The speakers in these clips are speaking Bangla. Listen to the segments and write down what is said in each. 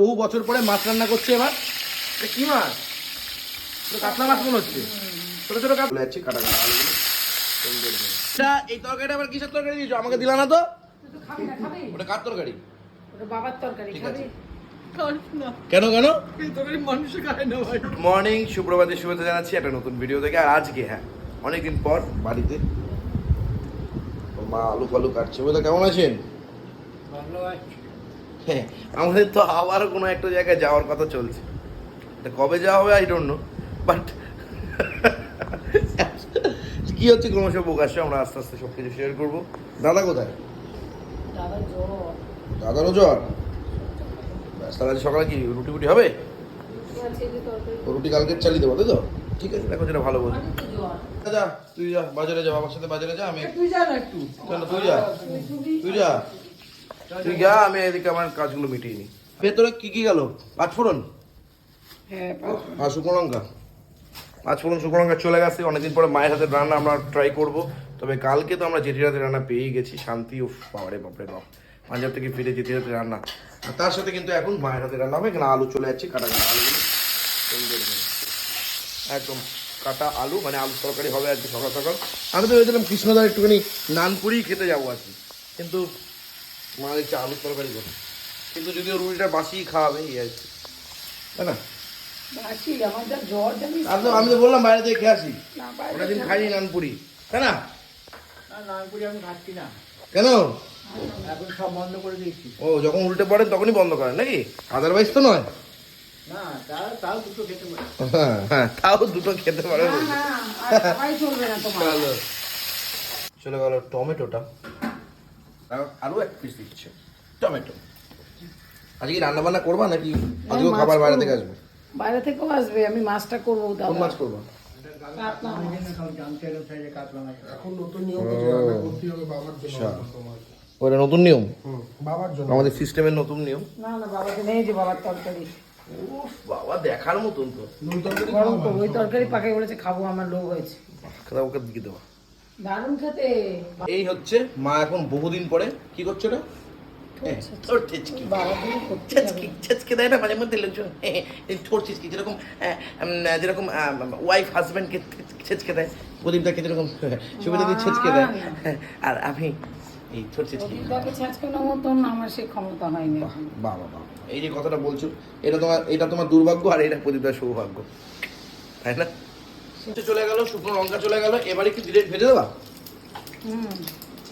বহু বছর পরে মাছ রান্না করছে এবার। এটা কি মাছ? এটা কাতলা মাছ মনে হচ্ছে। ছোট ছোট কাতলা যাচ্ছে কাটা কাটা সুন্দর এই তরকারিটা আবার কিসের তরকারি দিয়েছ? আমাকে দিলা না তো। তুই তো খাবি না খাবি ওটা কার তরকারি? ওটা বাবার তরকারি ঠিক আছে। কেন কেন? মর্নিং সুপ্রভাতের শুভেচ্ছা জানাচ্ছি একটা নতুন ভিডিও থেকে আর আজকে হ্যাঁ অনেকদিন পর বাড়িতে তো মা আলু ফালু কাটছে। বলে কেমন আছেন? হ্যাঁ আমাদের তো আবার কোনো একটা জায়গায় যাওয়ার কথা চলছে। এটা কবে যাওয়া হবে আই ডোন্ট নো বাট কি হচ্ছে ক্রমশ প্রকাশ্য আমরা আস্তে আস্তে সব কিছু শেয়ার করব। দাদা কোথায়? দাদা দাদারও জ্বর? ব্যাস, তাহলে সকালে কি রুটি ফুটি হবে রুটি কালকে চালিয়ে দেবো তাই তো? ঠিক আছে দেখো যেটা ভালো বলছি। যা তুই যা বাজারে যা বাবার সাথে বাজারে যা আমি তুই যা না একটু। কেন তুই যা। তুই যা। তুই যা আমি এদিকে আমার কাজগুলো মিটিয়ে নিই। ভেতরে কি কি গেল? পাঁচফোড়ন হ্যাঁ আর শুকনো লঙ্কা? পাঁচফোড়ন শুকনো লঙ্কা চলে গেছে। অনেকদিন পরে মায়ের হাতে রান্না আমরা ট্রাই করব। তবে কালকে তো আমরা জেঠির হাতে রান্না পেয়েই গেছি। শান্তি উফ বাবারে বাপরে বাপ। পাঞ্জাব থেকে ফিরে জেঠির হাতে রান্না। আর তার সাথে কিন্তু এখন মায়ের হাতে রান্না হবে। এখানে আলু চলে যাচ্ছে কাটা কাটা আলুগুলো একদম কাটা আলু মানে আলু তরকারি হবে আজকে সকাল সকাল। আমি তো ভেবেছিলাম কৃষ্ণদার একটুখানি নানপুরি খেতে যাব আর কি। কিন্তু মা দেখছে আলুর তরকারি করে কিন্তু যদিও রুটিটা বাসিই খাওয়াবে এই আর কি। তাই না? বাসি আমি তো বললাম বাইরে থেকে খেয়ে আসি। দিন খাইনি নানপুরি। তাই না? না নানপুরি আমি খাচ্ছি না। কেন? এখন সব বন্ধ করে দিয়েছি। ও যখন উল্টে পড়েন তখনই বন্ধ করেন নাকি? আদারওয়াইজ তো নয়। না তাও দুটো খেতে হ্যাঁ হ্যাঁ তাও দুটো খেতে পারে। ভালো চলে গেল টমেটোটা। তাও আরও এক পিস দিচ্ছে। টমেটো। আজকে রান্না বান্না করবা নাকি আজকে খাবার বাইরে থেকে আসবে? বাইরে থেকেও আসবে আমি মাছটা করব কোন দাদা মাছ করবা? ওই মাছ। মাছ এখন নতুন নিয়ম হচ্ছে রান্না করতে হবে বাবার জন্য আচ্ছা। তোমার। ওটা নতুন নিয়ম? বাবার আমাদের সিস্টেমের নতুন নিয়ম? না না বাবাকে নেই যে বাবার তরকারি। উফ, বাবা দেখার মতন তো। ওই তরকারি পাকে বলেছে খাব আমার লোভ হয়েছে। ওকে দিকে দেওয়া। দারুণ খেতে। এই হচ্ছে মা এখন বহুদিন পরে কি করছে না তোর ছেচকি। দেয় না মাঝে মধ্যে লোকজন? ঠোঁট ছেচকি যেরকম যেরকম ওয়াইফ হাজব্যান্ডকে ছেচকে দেয় যেরকম সুবিধা দিয়ে ছেচকে দেয়। আর আমি এই ছেচকি। মতন আমার সে ক্ষমতা হয়নি। বাবা বাবা এই যে কথাটা বলছো এটা তোমার এটা তোমার দুর্ভাগ্য আর এটা প্রদীপদার সৌভাগ্য। তাই না? চলে গেল শুকনো লঙ্কা চলে গেল এবারে কি ডিরেক্ট ভেজে দেবা?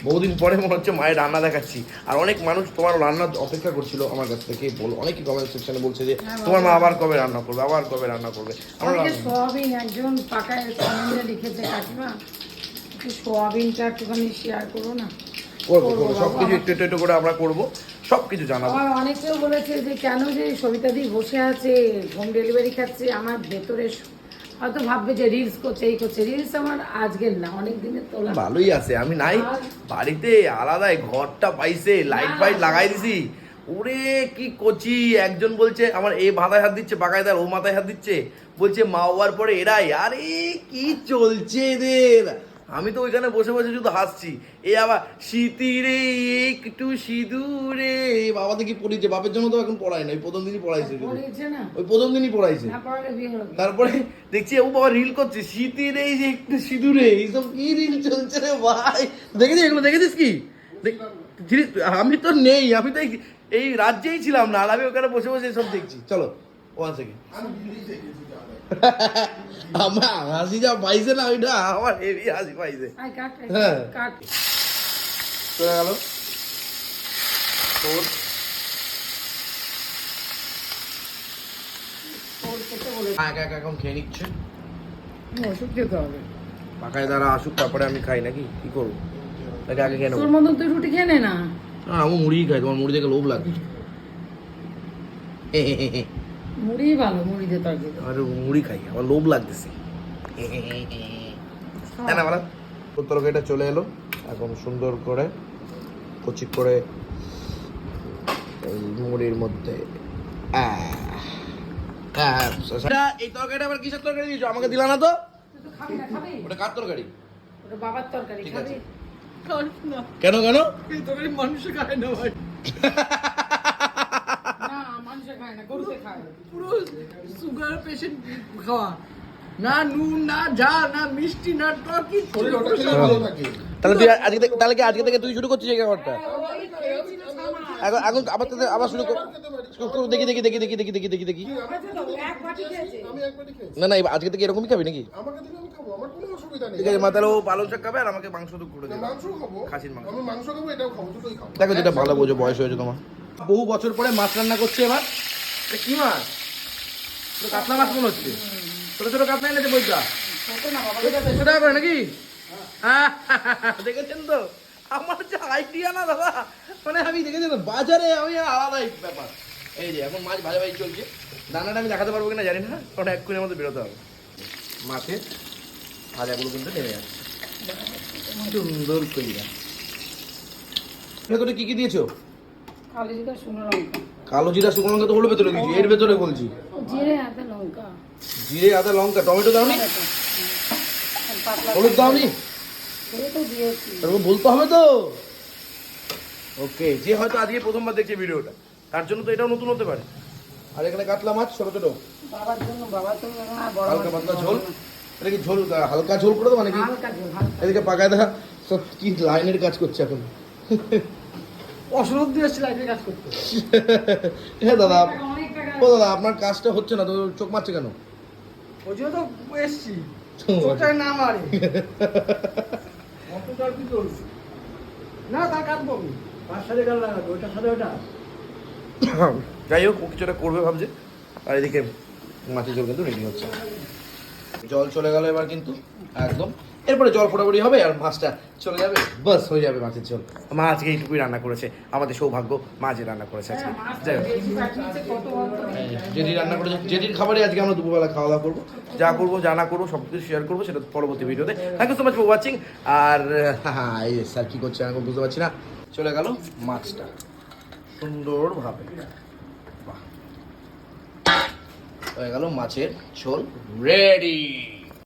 বহুদিন পরে মনে হচ্ছে মায়ের রান্না দেখাচ্ছি। আর অনেক মানুষ তোমার রান্না অপেক্ষা করছিল আমার কাছ থেকে বল অনেকই কমেন্ট সেকশনে বলছে যে হ্যাঁ, তোমার মা আবার কবে রান্না করবে আবার কবে রান্না করবে? আমরা সোয়াবিন একজন পাকায় কমেন্টে লিখেছে কাকিমা। একটু সোয়াবিনটা একটুখানি শেয়ার করো না? করব করব করব সব কিছু একটু একটু করে আমরা করব সব কিছু জানাব। আমার অনেকেও বলেছে যে কেন যে সবিতাদি বসে আছে হোম ডেলিভারি খাচ্ছে আমার ভেতরে হয়তো ভাববে যে রিলস করছে এই করছে। রিলস আমার আজকের না অনেক দিনের তোলা। ভালোই আছে আমি নাই। বাড়িতে আলাদাই ঘরটা পাইছে লাইট ফাইট লাগাই দিছি। ওরে কি কচি। একজন বলছে আমার এ মাথায় হাত দিচ্ছে বাকায়দার ও মাথায় হাত দিচ্ছে। বলছে মা হওয়ার পরে এরাই। আরে কি চলছে এদের? আমি তো ওইখানে বসে বসে শুধু হাসছি। এ আবার শীতিরে একটু সিঁদুরে। বাবা দেখি পড়িয়েছে বাপের জন্য তো এখন পড়ায় না ওই প্রথম দিনই পড়াইছে ওই প্রথম দিনই পড়াইছে? তারপরে দেখছি ও বাবা রিল করছে শীতের এই যে একটু সিঁদুরে। এইসব কি রিল চলছে রে ভাই? দেখেছিস এগুলো দেখেছিস কি? দেখ- আমি তো নেই আমি তো এই- এই রাজ্যেই ছিলাম না আর আমি ওখানে বসে বসে সব দেখছি। চলো ওয়ান সেকেন্ড আমার হাসি যা পাইছে না ওইটা আমার হেভি হাসি পাইছে। হ্যাঁ। চলে গেল। এখন খেয়ে নিচ্ছে। ওষুধ খেতে হবে পাকায় দ্বারা আসুক তারপরে আমি খাই নাকি? কি করব? তাকে আগে খেয়ে নেব। তোর মতন তুই রুটি খেয়ে নে না। আমি মুড়িই খাই তোমার মুড়ি দেখে লোভ লাগছে। মুড়ি ভালো মুড়ি দিয়ে তরকারি। মুড়ি খাই আমার লোভ লাগতেছে। তাই না বলা তরকারিটা চলে এলো এখন সুন্দর করে কচি করে এই মুড়ির মধ্যে এই তরকারিটা আবার কিসের তরকারি দিয়েছ? আমাকে দিলা না তো? তুই তো খাবি না খাবি? ওটা কার তরকারি? ওটা বাবার তরকারি ঠিক আছে। কেন কেন? তরকারি মানুষ খায় না ভাই। মাংস খায় না গরুতে খায়। পুরো সুগার পেশেন্ট খাওয়া। না নুন না ঝাল না মিষ্টি না টক তাহলে তুই আজকে তাহলে কি আজকে থেকে তুই শুরু করছিস এই খাবারটা এখন এখন আবার আবার শুরু কর শুরু দেখি দেখি দেখি দেখি দেখি দেখি দেখি দেখি। খেয়েছি। না না আজকে থেকে এরকমই খাবি নাকি? ঠিক আছে মা তাহলে ও পালং শাক খাবে আর আমাকে মাংস করে না, দেবে। মাংস খাব। খাসির মাংস। আমি মাংস খাব এটাও খাব দুটোই খাব। দেখো যেটা ভালো বোঝো বয়স হয়েছে তোমার। বহু বছর পরে মাছ রান্না করছে এবার। কি মাছ? কাতলা মাছ মনে হচ্ছে। ছোট ছোট কাতলা এনেছে বইটা। একশো টাকা করে নাকি? হ্যাঁ, দেখেছেন তো? আমার যে আইডিয়া না দাদা মানে আমি দেখেছেন বাজারে আমি আলাদাই ব্যাপার। এই যে এখন মাছ ভাজা ভাজি চলছে। দানাটা আমি দেখাতে পারব কিনা জানি না কারণ এক্ষুনি আমাদের বেরোতে হবে। মাছে ভাজাগুলো কিন্তু নেমে যাচ্ছে। সুন্দর কইরা ভেতরে কি কি দিয়েছ? কালো জিরা শুকনো লঙ্কা। কালো জিরা শুকনো লঙ্কা তো হলো ভেতরে দিয়েছি এর ভেতরে বলছি। জিরে হাতে লঙ্কা। জিরে আদা লঙ্কা টমেটো দাওনি? পাতলা হলুদ দাওনি? তারপর বলতে হবে তো। ওকে যে হয়তো আজকে প্রথমবার দেখছে ভিডিওটা তার জন্য তো এটাও নতুন হতে পারে। আর এখানে কাতলা মাছ ছোট ছোট। বাবার জন্য বাবা তো হালকা পাতলা ঝোল। এটা কি ঝোল হালকা ঝোল করে দেবো নাকি? হালকা ঝোল এদিকে পাকায় দেখা সব কি লাইনের কাজ করছে এখন। অসরদ দিয়ে কাজ করতে হ্যাঁ। দাদা ও দাদা আপনার কাজটা হচ্ছে না তো চোখ মারছে কেন? ওই জন্য তো এসছি। চোখটায় না মারে। কি না তার কাটবো আমি। তার সাথে গাল লাগাবো ওইটার সাথে ওটা যাই হোক ও কিছুটা করবে ভাবছে। আর এদিকে মাছের ঝোল কিন্তু রেডি হচ্ছে। জল চলে গেল এবার কিন্তু একদম। এরপরে জল ফোটাফুটি হবে আর মাছটা চলে যাবে। বাস, হয়ে যাবে মাছের ঝোল। মা আজকে এইটুকুই রান্না করেছে। আমাদের সৌভাগ্য, মা যে রান্না করেছে আজকে। যাই যেটি রান্না করেছে যেটির খাবারই আজকে আমরা দুপুরবেলা খাওয়া দাওয়া করব। যা করব, যা না করব সব কিছু শেয়ার করব, সেটা পরবর্তী ভিডিওতে। Thank you so much for watching আর হ্যাঁ এই স্যার কী করছে আমি বুঝতে পারছি না। চলে গেল মাছটা। সুন্দরভাবে। হয়ে গেল মাছের ঝোল। রেডি